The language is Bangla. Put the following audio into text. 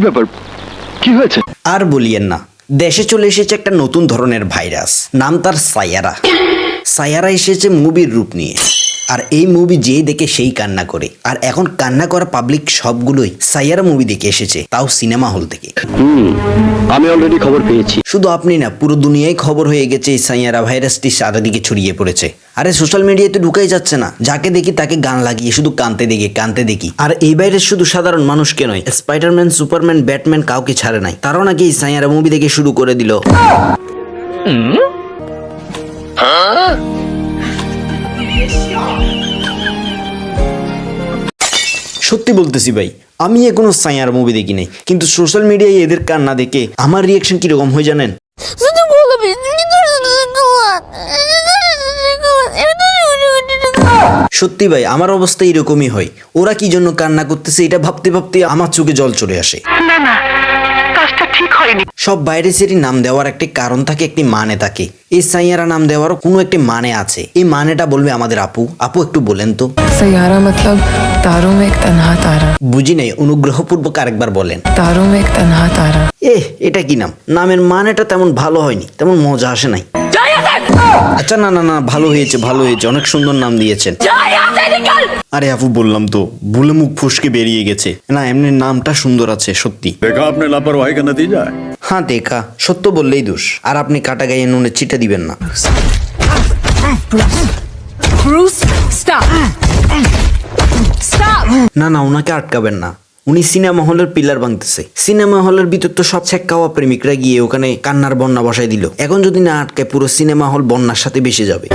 ব্যাপার? কি হয়েছে? আর বলিয়েন না। দেশে চলে এসেছে একটা নতুন ধরনের ভাইরাস। নাম তার সায়ারা। সায়ারা এসেছে মুভির রূপ নিয়ে। আর এই মুভি যেই দেখে সেই কান্না করে। আর এখন কান্না করা পাবলিক সবগুলোই সায়ারা মুভি দেখে এসেছে তাও সিনেমা হল থেকে। আমি অলরেডি খবর পেয়েছি। শুধু আপনি না পুরো দুনিয়ায় খবর হয়ে গেছে এই সাইয়ারা ভাইরাসটি চারিদিকে ছড়িয়ে পড়েছে। আরে সোশ্যাল মিডিয়ায় তো ঢুকাই যাচ্ছে না যাকে দেখি তাকে গান লাগিয়ে শুধু কানতে দেখি কানতে দেখি। আর এই ভাইরাস শুধু সাধারণ মানুষকে নয় স্পাইডারম্যান সুপারম্যান ব্যাটম্যান কাউকে ছাড়ে নাই। তারাও নাকি এই সাইয়ারা মুভি দেখে শুরু করে দিল। সত্যি বলতেছি ভাই, আমি এখনও সাইয়ার মুভি দেখি নাই, কিন্তু সোশ্যাল মিডিয়ায় এদের কান্না দেখে আমার রিয়াকশন কীরকম হয় জানেন? সত্যি ভাই, আমার অবস্থা এরকমই হয়। ওরা কি জন্য কান্না করতেছে, এটা ভাবতে ভাবতে আমার চোখে জল চলে আসে। কাজটা ঠিক হয়নি। সব বাইরে সেটি নাম দেওয়ার একটি কারণ থাকে একটি মানে থাকে। এই সাইয়ারা নাম দেওয়ারও কোনো একটি মানে আছে। এই মানেটা বলবে আমাদের আপু। আপু একটু বলেন তো। সাইয়ারা মতলব তারো মে এক তনহা তারা। বুঝি নাই অনুগ্রহপূর্বক আরেকবার বলেন। তারো মে এক তনহা তারা। এ এটা কি নাম? নামের মানেটা তেমন ভালো হয়নি তেমন মজা আসে নাই। আচ্ছা না না না ভালো হয়েছে ভালো হয়েছে। অনেক সুন্দর নাম দিয়েছেন। আরে আপু বললাম তো ভুলে মুখ ফুসকে বেরিয়ে গেছে। না এমনি নামটা সুন্দর আছে সত্যি। দেখা আপনি লাপরওয়াহি কেন দিয়ে যায়? হ্যাঁ দেখা। সত্য বললেই দোষ। আর আপনি কাটা গায়ে নুনে চিটা দিবেন না। না না ওনাকে আটকাবেন না। উনি সিনেমা হলের পিলার ভাঙতেছে সিনেমা হলের ভিতর তো সব ছেক্কাওয়া প্রেমিকরা গিয়ে ওখানে কান্নার বন্যা বসাই দিল। এখন যদি না আটকায় পুরো সিনেমা হল বন্যার সাথে বেসে যাবে।